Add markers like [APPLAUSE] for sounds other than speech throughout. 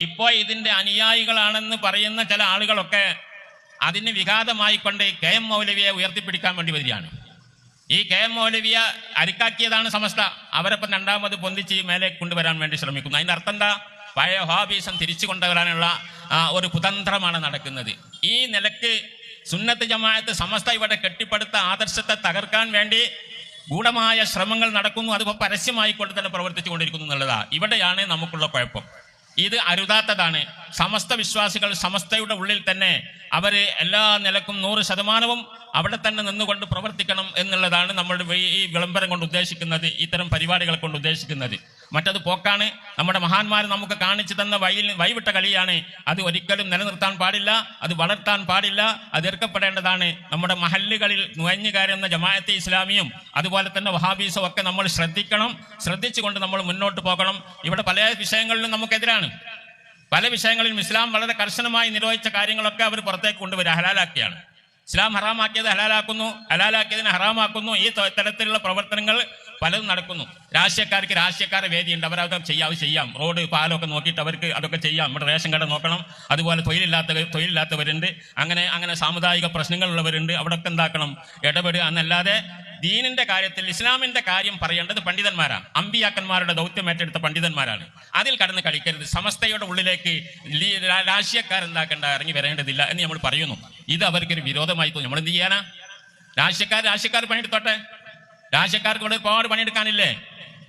ഇപ്പോ ഇതിന്റെ അനുയായികളാണെന്ന് പറയുന്ന ചില ആളുകളൊക്കെ അതിന് വിഘാതമായിക്കൊണ്ട് കെ എം മൗലവിയെ ഉയർത്തിപ്പിടിക്കാൻ വേണ്ടി വരികയാണ്. ഈ കെ എം മൗലവിയ അരിക്കാക്കിയതാണ് സമസ്ത. അവരപ്പം രണ്ടാമത് പൊന്തിച്ച് മേലെ കൊണ്ടുവരാൻ വേണ്ടി ശ്രമിക്കുന്നു. അതിന്റെ അർത്ഥം എന്താ? പഴയ ഹോബീസം തിരിച്ചു കൊണ്ടുവരാനുള്ള ഒരു കുതന്ത്രമാണ് നടക്കുന്നത്. ഈ നിലയ്ക്ക് സുന്നത്ത് ജമായത്ത് സമസ്ത ഇവിടെ കെട്ടിപ്പടുത്ത ആദർശത്തെ തകർക്കാൻ വേണ്ടി ഗൂഢമായ ശ്രമങ്ങൾ നടക്കുന്നു. അതിപ്പോ പരസ്യമായി കൊണ്ട് തന്നെ പ്രവർത്തിച്ചു കൊണ്ടിരിക്കുന്നു എന്നുള്ളതാ. ഇവിടെയാണ് നമുക്കുള്ള കുഴപ്പം. ഇത് അരുതാത്തതാണ്. സമസ്ത വിശ്വാസികൾ സമസ്തയുടെ ഉള്ളിൽ തന്നെ അവർ എല്ലാ നിലക്കും നൂറ് ശതമാനവും അവിടെ തന്നെ നിന്നുകൊണ്ട് പ്രവർത്തിക്കണം എന്നുള്ളതാണ് നമ്മൾ ഈ- ഈ വിളംബരം കൊണ്ട് ഉദ്ദേശിക്കുന്നത് ഇത്തരം പരിപാടികൾ കൊണ്ട് ഉദ്ദേശിക്കുന്നത്. മറ്റത് പോക്കാണ്. നമ്മുടെ മഹാന്മാർ നമുക്ക് കാണിച്ചു തന്ന വഴിയിൽ വഴിവിട്ട കളിയാണ്. അത് ഒരിക്കലും നിലനിർത്താൻ പാടില്ല അത് വളർത്താൻ പാടില്ല അത് എതിർക്കപ്പെടേണ്ടതാണ്. നമ്മുടെ മഹല്ലുകളിൽ നുഴഞ്ഞു കയറുന്ന ജമാഅത്തെ ഇസ്ലാമിയും അതുപോലെ തന്നെ വഹാബീസും ഒക്കെ നമ്മൾ ശ്രദ്ധിക്കണം. ശ്രദ്ധിച്ചുകൊണ്ട് നമ്മൾ മുന്നോട്ട് പോകണം. ഇവിടെ പല വിഷയങ്ങളിലും നമുക്കെതിരാണ്. പല വിഷയങ്ങളിലും ഇസ്ലാം വളരെ കർശനമായി നിരോധിച്ച കാര്യങ്ങളൊക്കെ അവർ പുറത്തേക്ക് കൊണ്ടുവരിക ഹലാലാക്കിയാണ്. ഇസ്ലാം ഹറാമാക്കിയത് ഹലാലാക്കുന്നു. ഹലാലാക്കിയതിനെ ഹറാമാക്കുന്നു. ഈ തരത്തിലുള്ള പ്രവർത്തനങ്ങൾ പലതും നടക്കുന്നു. രാഷ്ട്രീയക്കാർക്ക് രാഷ്ട്രീയക്കാരെ വേദിയുണ്ട്. അവർ അതൊക്കെ ചെയ്യാം ചെയ്യാം. റോഡ് പാലമൊക്കെ നോക്കിയിട്ട് അവർക്ക് അതൊക്കെ ചെയ്യാം. നമ്മുടെ റേഷൻ കട നോക്കണം. അതുപോലെ തൊഴിലില്ലാത്ത തൊഴിലില്ലാത്തവരുണ്ട്. അങ്ങനെ അങ്ങനെ സാമുദായിക പ്രശ്നങ്ങളുള്ളവരുണ്ട്. അവിടെയൊക്കെ എന്താക്കണം? ഇടപെടുക. എന്നല്ലാതെ ദീനിന്റെ കാര്യത്തിൽ ഇസ്ലാമിന്റെ കാര്യം പറയേണ്ടത് പണ്ഡിതന്മാരാണ്. അമ്പിയാക്കന്മാരുടെ ദൗത്യം ഏറ്റെടുത്ത പണ്ഡിതന്മാരാണ്. അതിൽ കടന്ന് കളിക്കരുത്. സമസ്തയുടെ ഉള്ളിലേക്ക് രാഷ്ട്രീയക്കാരെന്താക്കേണ്ട ഇറങ്ങി വരേണ്ടതില്ല എന്ന് നമ്മൾ പറയുന്നു. ഇത് അവർക്കൊരു വിരോധമായി തോന്നി. നമ്മൾ എന്ത് ചെയ്യാനാ രാഷ്ട്രീയക്കാർ രാഷ്ട്രീയക്കാർ പണിയെടുത്തോട്ടെ? രാഷ്ട്രീയക്കാർക്ക് ഇവിടെ ഒരുപാട് പണിയെടുക്കാനില്ലേ?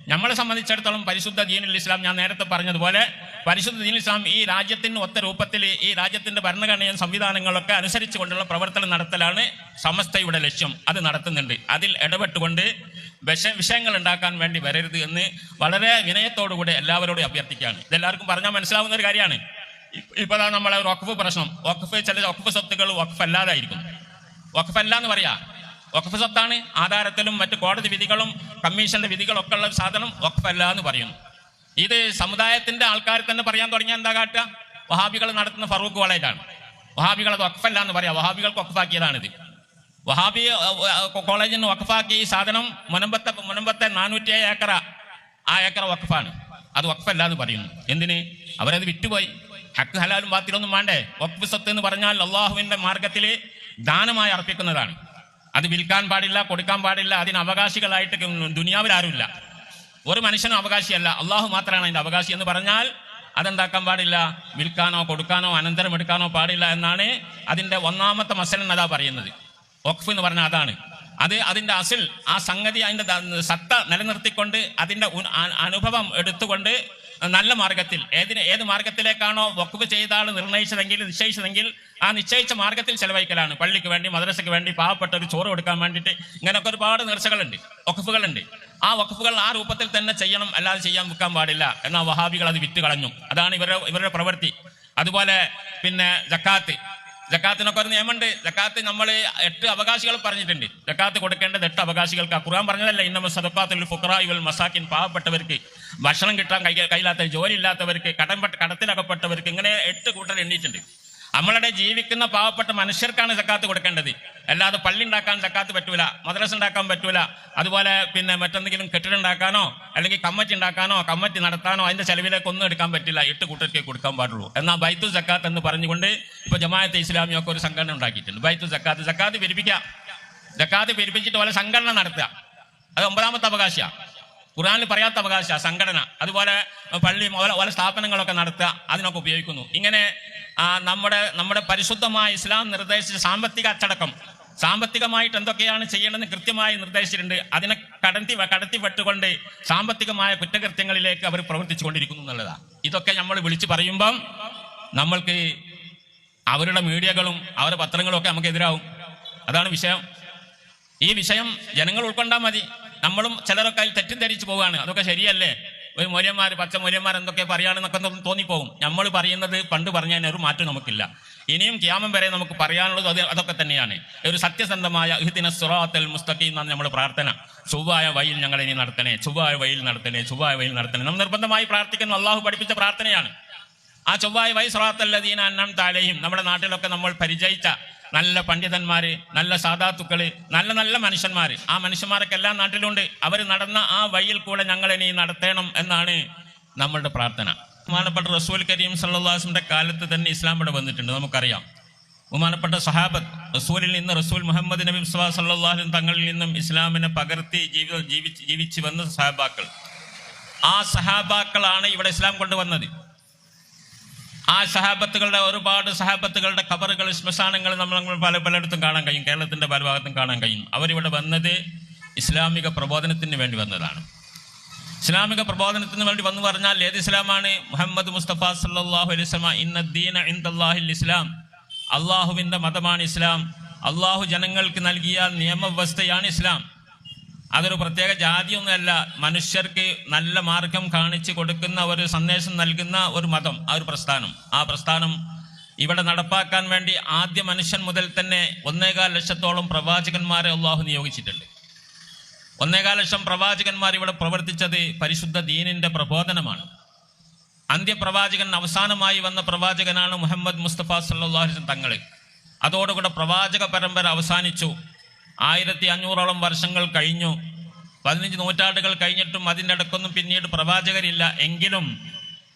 നമ്മളെ സംബന്ധിച്ചിടത്തോളം പരിശുദ്ധ ദീനുൽ ഇസ്ലാം ഞാൻ നേരത്തെ പറഞ്ഞതുപോലെ പരിശുദ്ധ ദീനുൽ ഇസ്ലാം ഈ രാജ്യത്തിന് ഒത്ത രൂപത്തിൽ ഈ രാജ്യത്തിന്റെ ഭരണഘടനയും സംവിധാനങ്ങളൊക്കെ അനുസരിച്ചുകൊണ്ടുള്ള പ്രവർത്തനം നടത്തലാണ് സമസ്തയുടെ ലക്ഷ്യം. അത് നടത്തുന്നുണ്ട്. അതിൽ ഇടപെട്ടുകൊണ്ട് വിഷ വിഷയങ്ങൾ ഉണ്ടാക്കാൻ വേണ്ടി വരരുത് എന്ന് വളരെ വിനയത്തോടുകൂടി എല്ലാവരോടും അഭ്യർത്ഥിക്കുകയാണ്. ഇതെല്ലാവർക്കും പറഞ്ഞാൽ മനസ്സിലാവുന്ന ഒരു കാര്യമാണ്. ഇപ്പൊ നമ്മളെ ഒരു വഖഫ് പ്രശ്നം. വഖഫ് ചില വഖഫ് സ്വത്തുക്കൾ വഖഫ് അല്ലാതായിരിക്കും വഖഫ് അല്ല എന്ന് പറയാ. വഖഫ് സ്വത്താണ് ആധാരത്തിലും മറ്റ് കോടതി വിധികളും കമ്മീഷന്റെ വിധികളൊക്കെ ഉള്ള സാധനം വഖഫ് എന്ന് പറയുന്നു. ഇത് സമുദായത്തിന്റെ ആൾക്കാർ തന്നെ പറയാൻ തുടങ്ങിയാൽ എന്താ കാട്ടുക? വഹാബികൾ നടത്തുന്ന ഫറൂഖ് കോളേജാണ്. വഹാബികൾ അത് വഖഫല്ല എന്ന് പറയാം. വഹാബികൾക്ക് വഖഫാക്കിയതാണിത്. വഹാബി കോളേജിന് വഖഫാക്കി ഈ സാധനം മുനമ്പത്തെ മുനമ്പത്തെ നാനൂറ്റി ഏഴ് ഏക്കറ. ആ ഏക്കറ വഖഫാണ്. അത് വഖഫല്ല എന്ന് പറയുന്നു. എന്തിന്? അവരത് വിറ്റുപോയി. ഹക്ക് ഹലാലും ബാത്തിലൊന്നും വേണ്ടേ? വഖഫ് സ്വത്ത് എന്ന് പറഞ്ഞാൽ അള്ളാഹുവിന്റെ മാർഗത്തിൽ ദാനമായി അർപ്പിക്കുന്നതാണ്. അത് വിൽക്കാൻ പാടില്ല കൊടുക്കാൻ പാടില്ല അതിന് അവകാശികളായിട്ട് ദുനിയാവിൽ ആരുമില്ല. ഒരു മനുഷ്യനും അവകാശിയല്ല. അള്ളാഹു മാത്രമാണ് അതിന്റെ അവകാശി എന്ന് പറഞ്ഞാൽ അതെന്താക്കാൻ പാടില്ല? വിൽക്കാനോ കൊടുക്കാനോ അനന്തരം എടുക്കാനോ പാടില്ല എന്നാണ് അതിന്റെ ഒന്നാമത്തെ മസലൻ അതാ പറയുന്നത്. ഒഖഫ് എന്ന് പറഞ്ഞാൽ അതാണ്. അത് അതിന്റെ അസിൽ ആ സംഗതി അതിന്റെ സത്ത നിലനിർത്തിക്കൊണ്ട് അതിന്റെ അനുഭവം എടുത്തുകൊണ്ട് നല്ല മാർഗത്തിൽ. ഏതിന് ഏത് മാർഗത്തിലേക്കാണോ വക്കുവ് ചെയ്ത ആൾ നിർണയിച്ചതെങ്കിൽ നിശ്ചയിച്ചതെങ്കിൽ ആ നിശ്ചയിച്ച മാർഗത്തിൽ ചെലവഴിക്കലാണ്. പള്ളിക്ക് വേണ്ടി മദ്രസയ്ക്ക് വേണ്ടി പാവപ്പെട്ട ഒരു ചോറ് കൊടുക്കാൻ വേണ്ടിയിട്ട് ഇങ്ങനെയൊക്കെ ഒരുപാട് നേർച്ചകളുണ്ട് വഖഫുകളുണ്ട്. ആ വഖഫുകൾ ആ രൂപത്തിൽ തന്നെ ചെയ്യണം അല്ലാതെ ചെയ്യാൻ വെക്കാൻ പാടില്ല എന്നാൽ വഹാബികൾ അത് വിറ്റ് കളഞ്ഞു. അതാണ് ഇവരുടെ ഇവരുടെ പ്രവൃത്തി. അതുപോലെ പിന്നെ ജക്കാത്ത്. ജക്കാത്തിനൊക്കെ ഒരു നിയമമുണ്ട്. ജക്കാത്ത് നമ്മൾ എട്ട് അവകാശികൾ പറഞ്ഞിട്ടുണ്ട്. ജക്കാത്ത് കൊടുക്കേണ്ടത് എട്ട് അവകാശികൾക്ക് ഖുർആൻ പറഞ്ഞതല്ല ഇന്നമ സദക്കാത്തുൽ ഇവൽ മസാക്കിൻ പാവപ്പെട്ടവർക്ക് ഭക്ഷണം കിട്ടാൻ കൈ കയ്യിലാത്ത ജോലിയില്ലാത്തവർക്ക് കടം കടത്തിലകപ്പെട്ടവർക്ക് ഇങ്ങനെ എട്ട് കൂട്ടർ എണ്ണീട്ടുണ്ട് നമ്മളുടെ ജീവിക്കുന്ന പാവപ്പെട്ട മനുഷ്യർക്കാണ് സക്കാത്ത് കൊടുക്കേണ്ടത്. അല്ലാതെ പള്ളി ഉണ്ടാക്കാൻ സക്കാത്ത് പറ്റൂല മദ്രസ ഉണ്ടാക്കാൻ പറ്റൂല അതുപോലെ പിന്നെ മറ്റെന്തെങ്കിലും കെട്ടിടം ഉണ്ടാക്കാനോ അല്ലെങ്കിൽ കമ്മറ്റി ഉണ്ടാക്കാനോ കമ്മറ്റി നടത്താനോ അതിന്റെ ചെലവിലേക്ക് ഒന്നും എടുക്കാൻ പറ്റില്ല എട്ട് കൂട്ടർക്കേ കൊടുക്കാൻ പാടുള്ളൂ. എന്നാൽ ബൈത്തു സക്കാത്ത് എന്ന് പറഞ്ഞുകൊണ്ട് ഇപ്പൊ ജമാഅത്തെ ഇസ്ലാമിയൊക്കെ ഒരു സംഘടന ഉണ്ടാക്കിയിട്ടുണ്ട്. ബൈത്തു സക്കാത്ത് സക്കാത്ത് പെരുപ്പിക്കാം സക്കാത്ത് പെരുപ്പിച്ചിട്ട് പോലെ സംഘടന നടത്തുക. അത് ഒമ്പതാമത്തെ അവകാശമാണ് ഖുറാനിൽ പറയാത്ത അവകാശ സംഘടന അതുപോലെ പള്ളി ഓല സ്ഥാപനങ്ങളൊക്കെ നടത്തുക അതിനൊക്കെ ഉപയോഗിക്കുന്നു. ഇങ്ങനെ നമ്മുടെ നമ്മുടെ പരിശുദ്ധമായ ഇസ്ലാം നിർദ്ദേശിച്ച സാമ്പത്തിക അച്ചടക്കം സാമ്പത്തികമായിട്ട് എന്തൊക്കെയാണ് ചെയ്യേണ്ടതെന്ന് കൃത്യമായി നിർദ്ദേശിച്ചിട്ടുണ്ട്. അതിനെ കടത്തി കടത്തി വെട്ടുകൊണ്ട് സാമ്പത്തികമായ കുറ്റകൃത്യങ്ങളിലേക്ക് അവർ പ്രവർത്തിച്ചു കൊണ്ടിരിക്കുന്നു എന്നുള്ളതാണ് ഇതൊക്കെ നമ്മൾ വിളിച്ചു പറയുമ്പം നമ്മൾക്ക് അവരുടെ മീഡിയകളും അവരുടെ പത്രങ്ങളും ഒക്കെ നമുക്ക് എതിരാവും. അതാണ് വിഷയം. ഈ വിഷയം ജനങ്ങൾ ഉൾക്കൊണ്ടാൽ മതി. നമ്മളും ചിലരൊക്കെ അതിൽ ധരിച്ചു പോവുകയാണ്. അതൊക്കെ ശരിയല്ലേ? ഒരു മൂല്യന്മാർ പച്ച മൂല്യന്മാർ എന്തൊക്കെ പറയുകയാണെന്നൊക്കെ തോന്നിപ്പോകും. നമ്മൾ പറയുന്നത് പണ്ട് പറഞ്ഞതിന് ഒരു മാറ്റം നമുക്കില്ല. ഇനിയും ക്യാമം വരെ നമുക്ക് പറയാനുള്ളത് അത് അതൊക്കെ തന്നെയാണ്. ഒരു സത്യസന്ധമായ ഇഹ്ദിന സുറാത്തൽ മുസ്തഖീം എന്നാണ് നമ്മൾ പ്രാർത്ഥന. ചൊവ്വായ വയിൽ ഞങ്ങൾ ഇനി നടത്തണേ ചൊവ്വായ വയിൽ നടത്തണേ ചൊവ്വായ വയിൽ നടത്തണേ. നമ്മൾ നിർബന്ധമായി പ്രാർത്ഥിക്കുന്നു അള്ളാഹു പഠിപ്പിച്ച പ്രാർത്ഥനയാണ്. ആ ചൊവ്വായ വൈ സുറാത്തല്ലദീന അന്നം താലയും നമ്മുടെ നാട്ടിലൊക്കെ നമ്മൾ പരിചയിച്ച നല്ല പണ്ഡിതന്മാര് നല്ല സാധാത്തുക്കൾ നല്ല നല്ല മനുഷ്യന്മാർ ആ മനുഷ്യന്മാരൊക്കെ എല്ലാ നാട്ടിലുണ്ട്. അവർ നടന്ന ആ വഴിയിൽ കൂടെ ഞങ്ങൾ ഇനി നടത്തണം എന്നാണ് നമ്മളുടെ പ്രാർത്ഥന. ബഹുമാനപ്പെട്ട റസൂൽ കരീം സല്ലാസിന്റെ കാലത്ത് തന്നെ ഇസ്ലാം ഇവിടെ വന്നിട്ടുണ്ട്. നമുക്കറിയാം. ബഹുമാനപ്പെട്ട സഹാബത്ത് റസൂലിൽ നിന്ന് റസൂൽ മുഹമ്മദ് നബി സ്വലാ സല്ലാഹുലും തങ്ങളിൽ നിന്നും ഇസ്ലാമിനെ പകർത്തി ജീവിച്ച് ജീവിച്ച് വന്ന സഹാബാക്കൾ. ആ സഹാബാക്കളാണ് ഇവിടെ ഇസ്ലാം കൊണ്ടുവന്നത്. ആ സഹാബത്തുകളുടെ ഒരുപാട് സഹാബത്തുകളുടെ കബറുകൾ ശ്മശാനങ്ങൾ നമ്മൾ പല പലയിടത്തും കാണാൻ കഴിയും. കേരളത്തിന്റെ പല ഭാഗത്തും കാണാൻ കഴിയും. അവരിവിടെ വന്നത് ഇസ്ലാമിക പ്രബോധനത്തിന് വേണ്ടി വന്നതാണ്. ഇസ്ലാമിക പ്രബോധനത്തിന് വേണ്ടി വന്നു പറഞ്ഞാൽ ഏത് ഇസ്ലാമാണ്? മുഹമ്മദ് മുസ്തഫ സല്ലാഹു അലൈഹി സ്വലമ ഇന്ന ദീന ഇന്ദാഹിൽ ഇസ്ലാം. അള്ളാഹുവിന്റെ മതമാണ് ഇസ്ലാം. അള്ളാഹു ജനങ്ങൾക്ക് നൽകിയ നിയമവ്യവസ്ഥയാണ് ഇസ്ലാം. അതൊരു പ്രത്യേക ജാതിയൊന്നുമല്ല. മനുഷ്യർക്ക് നല്ല മാർഗം കാണിച്ചു കൊടുക്കുന്ന ഒരു സന്ദേശം നൽകുന്ന ഒരു മതം ആ ഒരു പ്രസ്ഥാനം. ആ പ്രസ്ഥാനം ഇവിടെ നടപ്പാക്കാൻ വേണ്ടി ആദ്യ മനുഷ്യൻ മുതൽ തന്നെ ഒന്നേകാൽ ലക്ഷത്തോളം പ്രവാചകന്മാരെ അള്ളാഹു നിയോഗിച്ചിട്ടുണ്ട്. ഒന്നേകാൽ ലക്ഷം പ്രവാചകന്മാർ ഇവിടെ പ്രവർത്തിച്ചത് പരിശുദ്ധ ദീനിന്റെ പ്രബോധനമാണ്. അന്ത്യപ്രവാചകൻ അവസാനമായി വന്ന പ്രവാചകനാണ് മുഹമ്മദ് മുസ്തഫ സല്ലാഹു തങ്ങൾ അതോടുകൂടെ പ്രവാചക പരമ്പര അവസാനിച്ചു. ആയിരത്തി അഞ്ഞൂറോളം വർഷങ്ങൾ കഴിഞ്ഞു. പതിനഞ്ച് നൂറ്റാണ്ടുകൾ കഴിഞ്ഞിട്ടും അതിന്റെ അടക്കൊന്നും പിന്നീട് പ്രവാചകരില്ല. എങ്കിലും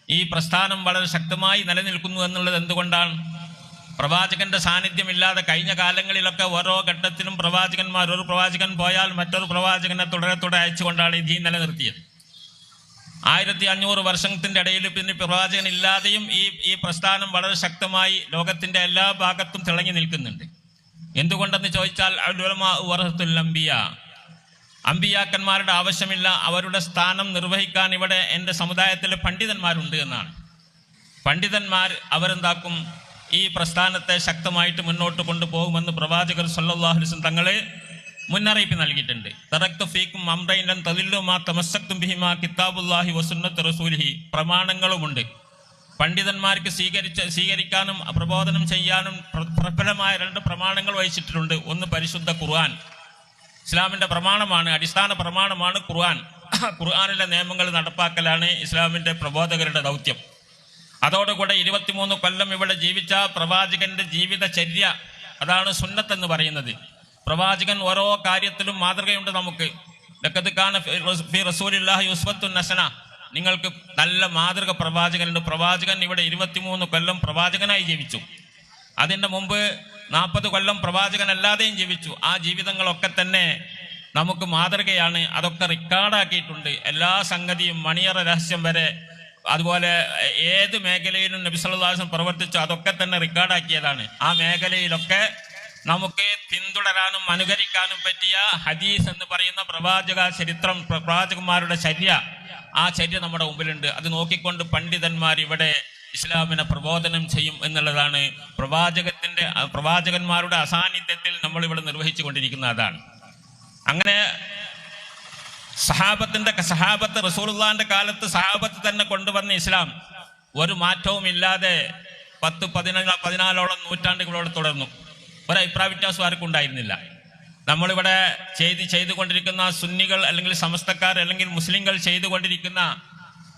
ഈ പ്രസ്ഥാനം വളരെ ശക്തമായി നിലനിൽക്കുന്നു എന്നുള്ളത് എന്തുകൊണ്ടാണ്? പ്രവാചകന്റെ സാന്നിധ്യമില്ലാതെ കഴിഞ്ഞ കാലങ്ങളിലൊക്കെ ഓരോ ഘട്ടത്തിലും പ്രവാചകന്മാർ ഒരു പ്രവാചകൻ പോയാൽ മറ്റൊരു പ്രവാചകനെ തുടരെ തുടരെ അയച്ചുകൊണ്ടാണ് ഈ നിലനിർത്തിയത്. ആയിരത്തി അഞ്ഞൂറ് വർഷത്തിന്റെ ഇടയിൽ പിന്നെ പ്രവാചകൻ ഇല്ലാതെയും ഈ ഈ പ്രസ്ഥാനം വളരെ ശക്തമായി ലോകത്തിന്റെ എല്ലാ ഭാഗത്തും തിളങ്ങി നിൽക്കുന്നുണ്ട്. എന്തുകൊണ്ടെന്ന് ചോദിച്ചാൽ അംബിയ. അമ്പിയാക്കന്മാരുടെ ആവശ്യമില്ല അവരുടെ സ്ഥാനം നിർവഹിക്കാൻ ഇവിടെ എന്റെ സമുദായത്തിൽ പണ്ഡിതന്മാരുണ്ട് എന്നാണ്. പണ്ഡിതന്മാർ അവരെന്താക്കും? ഈ പ്രസ്ഥാനത്തെ ശക്തമായിട്ട് മുന്നോട്ട് കൊണ്ടുപോകുമെന്ന് പ്രവാചകർ സല്ലാഹുലിസം തങ്ങളെ മുന്നറിയിപ്പ് നൽകിയിട്ടുണ്ട്. തറക്തു ഫീക്കും അമ്രൈലൻ തലില്ലുമാ തമസ്സക്തും ബിഹിമാ കിതാബുല്ലാഹി വസുന്നത്ത് റസൂലിഹി. പ്രമാണങ്ങളുമുണ്ട്. പണ്ഡിതന്മാർക്ക് സ്വീകരിച്ച സ്വീകരിക്കാനും പ്രബോധനം ചെയ്യാനും പ്ര- പ്രബലമായ രണ്ട് പ്രമാണങ്ങൾ വഹിച്ചിട്ടുണ്ട്. ഒന്ന് പരിശുദ്ധ ഖുർആൻ. ഇസ്ലാമിന്റെ പ്രമാണമാണ് അടിസ്ഥാന പ്രമാണമാണ് ഖുർആൻ. [COUGHS] ഖുർആാനിലെ നിയമങ്ങൾ നടപ്പാക്കലാണ് ഇസ്ലാമിന്റെ പ്രബോധകരുടെ ദൗത്യം. അതോടുകൂടെ ഇരുപത്തിമൂന്ന് കൊല്ലം ഇവിടെ ജീവിച്ച പ്രവാചകന്റെ ജീവിതചര്യ അതാണ് സുന്നത്ത് എന്ന് പറയുന്നത്. പ്രവാചകൻ ഓരോ കാര്യത്തിലും മാതൃകയുണ്ട് നമുക്ക്. ലക്കത്ത് ഖാൻ ഫി റസൂലില്ലാഹി ഉസ്വത്തുൻ നസന നിങ്ങൾക്ക് നല്ല മാതൃക പ്രവാചകനുണ്ട്. പ്രവാചകൻ ഇവിടെ ഇരുപത്തിമൂന്ന് കൊല്ലം പ്രവാചകനായി ജീവിച്ചു. അതിന്റെ മുമ്പ് നാൽപ്പത് കൊല്ലം പ്രവാചകനല്ലാതെയും ജീവിച്ചു. ആ ജീവിതങ്ങളൊക്കെ തന്നെ നമുക്ക് മാതൃകയാണ്. അതൊക്കെ റെക്കോർഡാക്കിയിട്ടുണ്ട്. എല്ലാ സംഗതിയും മണിയറ രഹസ്യം വരെ അതുപോലെ ഏത് മേഖലയിലും നബി സല്ലല്ലാഹു അലൈഹി വസല്ലം പ്രവർത്തിച്ചു അതൊക്കെ തന്നെ റെക്കോർഡാക്കിയതാണ്. ആ മേഖലയിലൊക്കെ നമുക്ക് പിന്തുടരാനും അനുകരിക്കാനും പറ്റിയ ഹദീസ് എന്ന് പറയുന്ന പ്രവാചക ചരിത്രം പ്ര- പ്രവാചകന്മാരുടെ ചര്യ ആ ചര്യ നമ്മുടെ മുമ്പിലുണ്ട്. അത് നോക്കിക്കൊണ്ട് പണ്ഡിതന്മാർ ഇവിടെ ഇസ്ലാമിനെ പ്രബോധനം ചെയ്യും എന്നുള്ളതാണ് പ്രവാചകത്തിന്റെ പ്രവാചകന്മാരുടെ അസാന്നിധ്യത്തിൽ നമ്മൾ ഇവിടെ നിർവഹിച്ചു കൊണ്ടിരിക്കുന്ന അതാണ്. അങ്ങനെ സഹാബത്തിന്റെ സഹാബത്ത് റസൂലുള്ളാന്റെ കാലത്ത് സഹാബത്ത് തന്നെ കൊണ്ടുവന്ന ഇസ്ലാം ഒരു മാറ്റവും ഇല്ലാതെ പത്ത് പതിനാല് പതിനാലോളം നൂറ്റാണ്ടുകളോട് തുടർന്നു. ഒരു അഭിപ്രായ വ്യത്യാസം ആർക്കും ഉണ്ടായിരുന്നില്ല. നമ്മളിവിടെ ചെയ്ത് ചെയ്തുകൊണ്ടിരിക്കുന്ന സുന്നികൾ അല്ലെങ്കിൽ സമസ്തക്കാർ അല്ലെങ്കിൽ മുസ്ലിങ്ങൾ ചെയ്തുകൊണ്ടിരിക്കുന്ന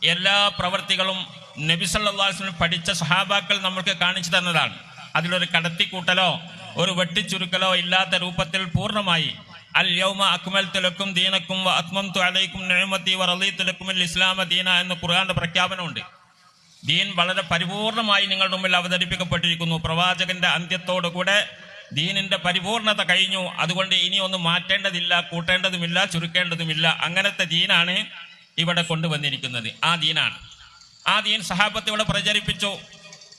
എല്ലാ പ്രവൃത്തികളും നബി വസല്ലം പഠിച്ച സഹാബാക്കൾ നമ്മൾക്ക് കാണിച്ചു തന്നതാണ്. അതിലൊരു കടത്തിക്കൂട്ടലോ ഒരു വെട്ടിച്ചുരുക്കലോ ഇല്ലാത്ത രൂപത്തിൽ പൂർണമായി അൽ യൗമ അക്മൽ തുലക്കും ദീനക്കും അലൈക്കും വറലി വ റളീതു ലക്കും അൽ ഇസ്ലാമ ദീന എന്ന ഖുർആാന്റെ പ്രഖ്യാപനമുണ്ട്. ദീൻ വളരെ പരിപൂർണമായി നിങ്ങളുടെ മുമ്പിൽ അവതരിപ്പിക്കപ്പെട്ടിരിക്കുന്നു. പ്രവാചകന്റെ അന്ത്യത്തോടുകൂടെ ദീനിന്റെ പരിപൂർണത കഴിഞ്ഞു. അതുകൊണ്ട് ഇനി ഒന്നും മാറ്റേണ്ടതില്ല കൂട്ടേണ്ടതുമില്ല ചുരുക്കേണ്ടതുമില്ല. അങ്ങനത്തെ ദീനാണ് ഇവിടെ കൊണ്ടുവന്നിരിക്കുന്നത്. ആ ദീനാണ്. ആ ദീൻ സഹാബത്ത് ഇവിടെ പ്രചരിപ്പിച്ചു.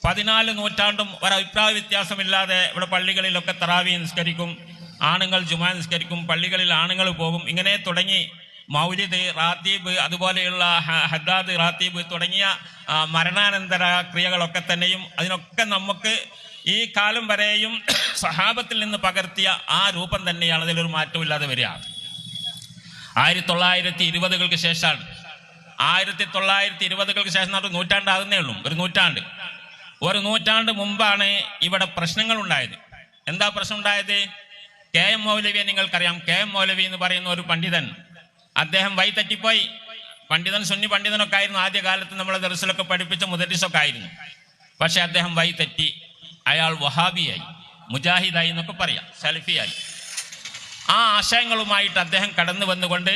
പതിനാല് നൂറ്റാണ്ടും ഒരഭിപ്രായ വ്യത്യാസമില്ലാതെ ഇവിടെ പള്ളികളിലൊക്കെ തറാവി നിസ്കരിക്കും ആണുങ്ങൾ ജുമാ നിസ്കരിക്കും പള്ളികളിൽ ആണുങ്ങൾ പോകും. ഇങ്ങനെ തുടങ്ങി മൗലിദ് റാത്തീബ് അതുപോലെയുള്ള ഹദാദ് റാത്തീബ് തുടങ്ങിയ മരണാനന്തര ക്രിയകളൊക്കെ തന്നെയും അതിനൊക്കെ നമുക്ക് ഈ കാലം വരെയും സഹാബത്തിൽ നിന്ന് പകർത്തിയ ആ രൂപം തന്നെയാണ് അതിലൊരു മാറ്റമില്ലാതെ വരിക ആയിരത്തി തൊള്ളായിരത്തി ഇരുപതുകൾക്ക് ശേഷമാണ്. ആയിരത്തി തൊള്ളായിരത്തി ഇരുപതുകൾക്ക് ശേഷം ഒരു നൂറ്റാണ്ടാകുന്നേ ഉള്ളൂ. ഒരു നൂറ്റാണ്ട്. ഒരു നൂറ്റാണ്ട് മുമ്പാണ് ഇവിടെ പ്രശ്നങ്ങൾ ഉണ്ടായത്. എന്താ പ്രശ്നം ഉണ്ടായത്? കെ എം മൗലവിയെ നിങ്ങൾക്കറിയാം. കെ എം മൗലവി എന്ന് പറയുന്ന ഒരു പണ്ഡിതൻ. അദ്ദേഹം വൈതെറ്റിപ്പോയി പണ്ഡിതൻ സുന്നി പണ്ഡിതനൊക്കെ ആയിരുന്നു. ആദ്യകാലത്ത് നമ്മളെ ദർശനമൊക്കെ പഠിപ്പിച്ച മുദരിസൊക്കെ ആയിരുന്നു. പക്ഷെ അദ്ദേഹം വൈതെറ്റി അയാൾ വഹാബിയായി. മുജാഹിദായി എന്നൊക്കെ പറയാം സലഫിയായി. ആ ആശയങ്ങളുമായിട്ട് അദ്ദേഹം കടന്നു വന്നുകൊണ്ട്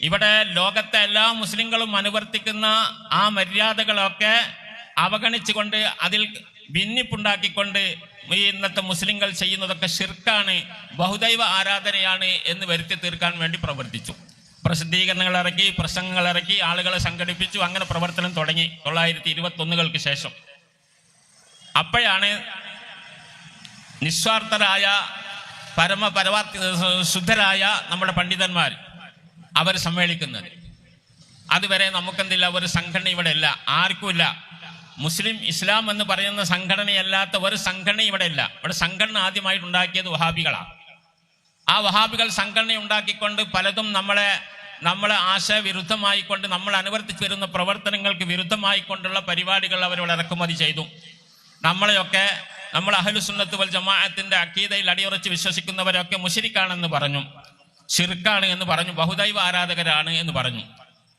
ഇവിടെ ലോകത്തെ എല്ലാ മുസ്ലിങ്ങളും അനുവർത്തിക്കുന്ന ആ മര്യാദകളൊക്കെ അവഗണിച്ചുകൊണ്ട് അതിൽ ഭിന്നിപ്പുണ്ടാക്കിക്കൊണ്ട് ഈ ഇന്നത്തെ മുസ്ലിങ്ങൾ ചെയ്യുന്നതൊക്കെ ഷിർക്കാണ് ബഹുദൈവ ആരാധനയാണ് എന്ന് വരുത്തി തീർക്കാൻ വേണ്ടി പ്രവർത്തിച്ചു. പ്രസിദ്ധീകരണങ്ങൾ ഇറക്കി പ്രസംഗങ്ങൾ ഇറക്കി ആളുകളെ സംഘടിപ്പിച്ചു അങ്ങനെ പ്രവർത്തനം തുടങ്ങി തൊള്ളായിരത്തി ഇരുപത്തി ഒന്നുകൾക്ക് ശേഷം. അപ്പോഴാണ് നിസ്വാർത്ഥരായ പരമ പരമാർത്ഥ ശുദ്ധരായ നമ്മുടെ പണ്ഡിതന്മാർ അവർ സമ്മേളിക്കുന്നത്. അതുവരെ നമുക്കെന്തില്ല ഒരു സംഘടന ഇവിടെ ഇല്ല ആർക്കുമില്ല. മുസ്ലിം ഇസ്ലാം എന്ന് പറയുന്ന സംഘടനയല്ലാത്ത ഒരു സംഘടന ഇവിടെ ഇല്ല ഇവിടെ സംഘടന ആദ്യമായിട്ട് ഉണ്ടാക്കിയത് വഹാബികളാണ്. ആ വഹാബികൾ സംഘടന ഉണ്ടാക്കിക്കൊണ്ട് പലതും നമ്മളെ നമ്മളെ ആശയവിരുദ്ധമായിക്കൊണ്ട് നമ്മൾ അനുവർത്തിച്ചു വരുന്ന പ്രവർത്തനങ്ങൾക്ക് വിരുദ്ധമായിക്കൊണ്ടുള്ള പരിപാടികൾ അവരിവിടെ ഇറക്കുമതി ചെയ്തു. നമ്മളെയൊക്കെ നമ്മൾ അഹലുസുന്നത്ത് വൽ ജമാഅത്തിന്റെ അക്കീതയിൽ അടിയുറച്ച് വിശ്വസിക്കുന്നവരൊക്കെ മുഷിരിക്കാണെന്ന് പറഞ്ഞു. ഷിർക്കാണ് എന്ന് പറഞ്ഞു. ബഹുദൈവ ആരാധകരാണ് എന്ന് പറഞ്ഞു.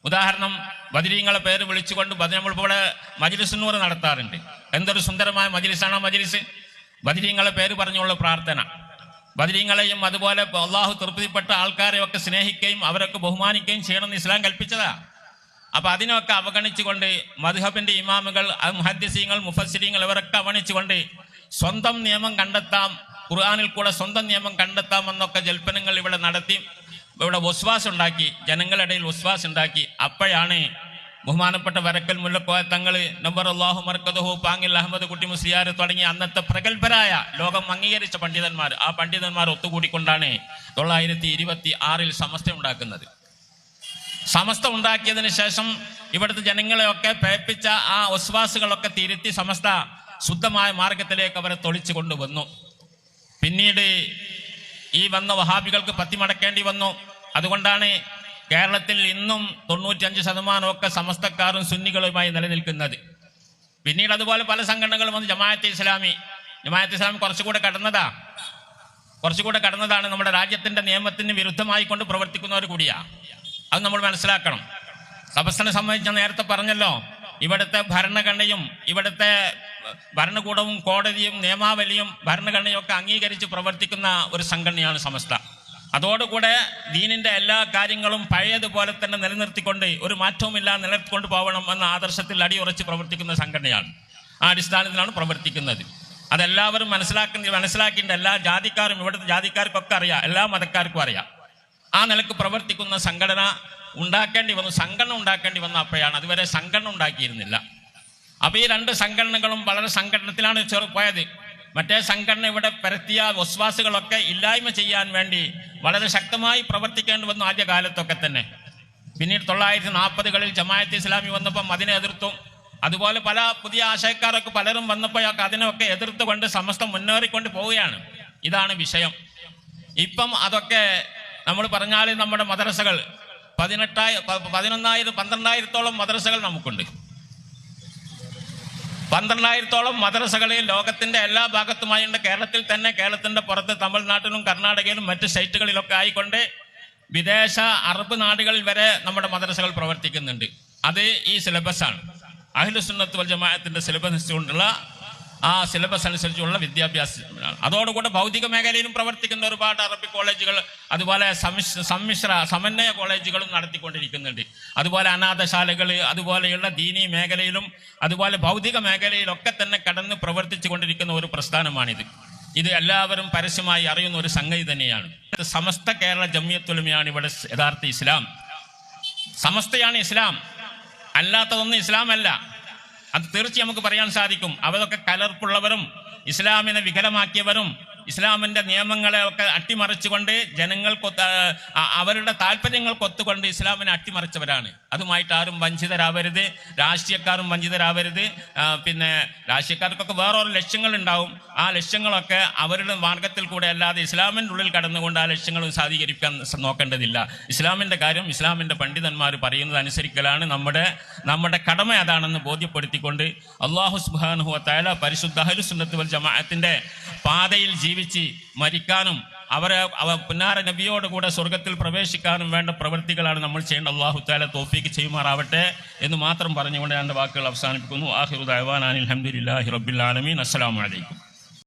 ഉദാഹരണം ബദിരീങ്ങളെ പേര് വിളിച്ചുകൊണ്ട് ബദ- നമ്മളിവിടെ മജിലിസുന്നൂർ നടത്താറുണ്ട്. എന്തൊരു സുന്ദരമായ മജിലിസാണോ മജിലിസ്? ബദിരീങ്ങളെ പേര് പറഞ്ഞുള്ള പ്രാർത്ഥന. ബദരീങ്ങളെയും അതുപോലെ അള്ളാഹു തൃപ്തിപ്പെട്ട ആൾക്കാരെയൊക്കെ സ്നേഹിക്കുകയും അവരൊക്കെ ബഹുമാനിക്കുകയും ചെയ്യണമെന്ന് ഇസ്ലാം കൽപ്പിച്ചതാ. അപ്പൊ അതിനൊക്കെ അവഗണിച്ചുകൊണ്ട് മധുഹബിന്റെ ഇമാമുകൾ അത് മുഫസ്സിരിങ്ങൾ മുഫസ്സിരീങ്ങൾ ഇവരൊക്കെ അവഗണിച്ചുകൊണ്ട് സ്വന്തം നിയമം കണ്ടെത്താം. ഖുർആാനിൽ കൂടെ സ്വന്തം നിയമം കണ്ടെത്താം എന്നൊക്കെ ജൽപ്പനങ്ങൾ ഇവിടെ നടത്തി ഇവിടെ വസ്വാസ് ഉണ്ടാക്കി ജനങ്ങളിടയിൽ വസ്വാസ് ഉണ്ടാക്കി അപ്പോഴാണ് ബഹുമാനപ്പെട്ട വരക്കൽ മുല്ലക്കോയ തങ്ങൾ നമ്പർ അള്ളാഹു മർക്കദഹു പാങ്ങിൽ അഹമ്മദ് കുട്ടി മുസ്ലിയാർ തുടങ്ങി അന്നത്തെ പ്രഗത്ഭരായ ലോകം അംഗീകരിച്ച പണ്ഡിതന്മാർ ആ പണ്ഡിതന്മാർ ഒത്തുകൂടിക്കൊണ്ടാണ് തൊള്ളായിരത്തി ഇരുപത്തി ആറിൽ സമസ്ത ഉണ്ടാക്കുന്നത്. സമസ്ത ഉണ്ടാക്കിയതിന് ശേഷം ഇവിടുത്തെ ജനങ്ങളെയൊക്കെ പേപ്പിച്ച ആ ഒസ്വാസുകളൊക്കെ തിരുത്തി സമസ്ത ശുദ്ധമായ മാർഗത്തിലേക്ക് അവരെ തൊളിച്ചു കൊണ്ടുവന്നു. പിന്നീട് ഈ വന്ന വഹാബികൾക്ക് പത്തിമടക്കേണ്ടി വന്നു. അതുകൊണ്ടാണ് കേരളത്തിൽ ഇന്നും തൊണ്ണൂറ്റഞ്ച് ശതമാനമൊക്കെ സമസ്തക്കാരും സുന്നികളുമായി നിലനിൽക്കുന്നത്. പിന്നീട് അതുപോലെ പല സംഘടനകളും വന്ന്. ജമാഅത്ത് ഇസ്ലാമി. ജമാഅത്ത് ഇസ്ലാമി കുറച്ചുകൂടെ കടന്നതാ. കുറച്ചുകൂടെ കടന്നതാണ് നമ്മുടെ രാജ്യത്തിന്റെ നിയമത്തിന് വിരുദ്ധമായി കൊണ്ട് പ്രവർത്തിക്കുന്നവർ കൂടിയാ. അത് നമ്മൾ മനസ്സിലാക്കണം. തപസ്സിനെ സംബന്ധിച്ച് നേരത്തെ പറഞ്ഞല്ലോ. ഇവിടുത്തെ ഭരണഘടനയും ഇവിടുത്തെ ഭരണകൂടവും കോടതിയും നിയമാവലിയും ഭരണഘടനയും ഒക്കെ അംഗീകരിച്ച് പ്രവർത്തിക്കുന്ന ഒരു സംഘടനയാണ് സമസ്ത. അതോടുകൂടെ ദീനിന്റെ എല്ലാ കാര്യങ്ങളും പഴയതുപോലെ തന്നെ നിലനിർത്തിക്കൊണ്ട് ഒരു മാറ്റവുമില്ലാതെ നിലനിർത്തിക്കൊണ്ട് പോകണം എന്ന ആദർശത്തിൽ അടിയുറച്ച് പ്രവർത്തിക്കുന്ന സംഘടനയാണ്. ആ അടിസ്ഥാനത്തിലാണ് പ്രവർത്തിക്കുന്നത്. അതെല്ലാവരും മനസ്സിലാക്കുന്ന മനസ്സിലാക്കേണ്ട എല്ലാ ജാതിക്കാരും ഇവിടുത്തെ ജാതിക്കാർക്കൊക്കെ അറിയാം. എല്ലാ മതക്കാർക്കും അറിയാം. ആ നിലയ്ക്ക് പ്രവർത്തിക്കുന്ന സംഘടന ഉണ്ടാക്കേണ്ടി വന്നു സംഘടന ഉണ്ടാക്കേണ്ടി വന്ന അപ്പോഴാണ്. അതുവരെ സംഘടന ഉണ്ടാക്കിയിരുന്നില്ല. അപ്പൊ ഈ രണ്ട് സംഘടനകളും വളരെ സംഘടനത്തിലാണ് ചെറു പോയത്. മറ്റേ സംഘടന ഇവിടെ പരത്തിയ വിശ്വാസികളൊക്കെ ഇല്ലായ്മ ചെയ്യാൻ വേണ്ടി വളരെ ശക്തമായി പ്രവർത്തിക്കേണ്ടി വന്നു ആദ്യ കാലത്തൊക്കെ തന്നെ. പിന്നീട് തൊള്ളായിരത്തി നാൽപ്പതുകളിൽ ജമായത്ത് ഇസ്ലാമി വന്നപ്പം അതിനെ എതിർത്തും. അതുപോലെ പല പുതിയ ആശയക്കാരൊക്കെ പലരും വന്നപ്പോഴൊക്കെ അതിനൊക്കെ എതിർത്തുകൊണ്ട് സമസ്തം മുന്നേറിക്കൊണ്ട് പോവുകയാണ്. ഇതാണ് വിഷയം. ഇപ്പം അതൊക്കെ നമ്മൾ പറഞ്ഞാൽ നമ്മുടെ മദ്രസകൾ പതിനെട്ടായി പതിനൊന്നായിരം പന്ത്രണ്ടായിരത്തോളം മദ്രസകൾ നമുക്കുണ്ട്. പന്ത്രണ്ടായിരത്തോളം മദ്രസകളിൽ ലോകത്തിന്റെ എല്ലാ ഭാഗത്തുമായുണ്ട് കേരളത്തിൽ തന്നെ കേരളത്തിന്റെ പുറത്ത് തമിഴ്നാട്ടിലും കർണാടകയിലും മറ്റ് സ്റ്റേറ്റുകളിലൊക്കെ ആയിക്കൊണ്ട് വിദേശ അറബ് നാടുകളിൽ വരെ നമ്മുടെ മദ്രസകൾ പ്രവർത്തിക്കുന്നുണ്ട്. അത് ഈ സിലബസ് ആണ്. അഖിലുസുന്നത്ത് വൽ ജമാഅത്തിന്റെ സിലബസ് കൊണ്ടുള്ള ആ സിലബസ് അനുസരിച്ചുള്ള വിദ്യാഭ്യാസമാണ് അതോടുകൂടെ ഭൗതിക മേഖലയിലും പ്രവർത്തിക്കുന്ന ഒരുപാട് അറബി കോളേജുകൾ അതുപോലെ സമ്മിശ്ര സമന്വയ കോളേജുകളും നടത്തിക്കൊണ്ടിരിക്കുന്നുണ്ട്. അതുപോലെ അനാഥശാലകൾ അതുപോലെയുള്ള ദീനി മേഖലയിലും അതുപോലെ ഭൗതിക മേഖലയിലൊക്കെ തന്നെ കടന്ന് പ്രവർത്തിച്ചു കൊണ്ടിരിക്കുന്ന ഒരു പ്രസ്ഥാനമാണിത്. ഇത് എല്ലാവരും പരസ്യമായി അറിയുന്ന ഒരു സംഗതി തന്നെയാണ്. സമസ്ത കേരള ജമിയത്തുലമയാണ് ഇവിടെ യഥാർത്ഥ ഇസ്ലാം. സമസ്തയാണ് ഇസ്ലാം. അല്ലാത്തതൊന്നും ഇസ്ലാം അല്ല അത് തീർച്ചയായും നമുക്ക് പറയാൻ സാധിക്കും. അവരൊക്കെ കലർപ്പുള്ളവരും ഇസ്ലാമിനെ വികലമാക്കിയവരും ഇസ്ലാമിന്റെ നിയമങ്ങളെ ഒക്കെ അട്ടിമറിച്ചുകൊണ്ട് ജനങ്ങൾക്കൊത്ത് അവരുടെ താല്പര്യങ്ങൾക്കൊത്തുകൊണ്ട് ഇസ്ലാമിനെ അട്ടിമറിച്ചവരാണ്. അതുമായിട്ട് ആരും വഞ്ചിതരാവരുത്. രാഷ്ട്രീയക്കാരും വഞ്ചിതരാവരുത്. പിന്നെ രാഷ്ട്രീയക്കാർക്കൊക്കെ വേറൊരു ലക്ഷ്യങ്ങൾ ഉണ്ടാവും ആ ലക്ഷ്യങ്ങളൊക്കെ അവരുടെ മാർഗത്തിൽ കൂടെ അല്ലാതെ ഇസ്ലാമിന്റെ ഉള്ളിൽ കടന്നുകൊണ്ട് ആ ലക്ഷ്യങ്ങളും സാധീകരിക്കാൻ നോക്കേണ്ടതില്ല. ഇസ്ലാമിന്റെ കാര്യം ഇസ്ലാമിന്റെ പണ്ഡിതന്മാർ പറയുന്നത് അനുസരിക്കലാണ്. നമ്മുടെ നമ്മുടെ കടമ അതാണെന്ന് ബോധ്യപ്പെടുത്തിക്കൊണ്ട് അള്ളാഹു സുബാനുഹു തയാല പരിശുദ്ധ അഹലുസുന്നത്ത് വൽ ജമാഅത്തിന്റെ പാതയിൽ ജീവിച്ച് മരിക്കാനും അവരെ അവ പുന്നാര നബിയോട് കൂടെ സ്വർഗത്തിൽ പ്രവേശിക്കാനും വേണ്ട പ്രവൃത്തികളാണ് നമ്മൾ ചെയ്യേണ്ട അള്ളാഹു താല തോഫീക്ക് ചെയ്യുമാറാവട്ടെ എന്ന് മാത്രം പറഞ്ഞുകൊണ്ട് എന്റെ വാക്കുകൾ അവസാനിപ്പിക്കുന്നു. ആഹിറുദ് അഹ്വാൻ അലഹമുല്ലാഹി റബ്ബിൽ ആലമീൻ. അസ്സലാമു അലൈക്കും.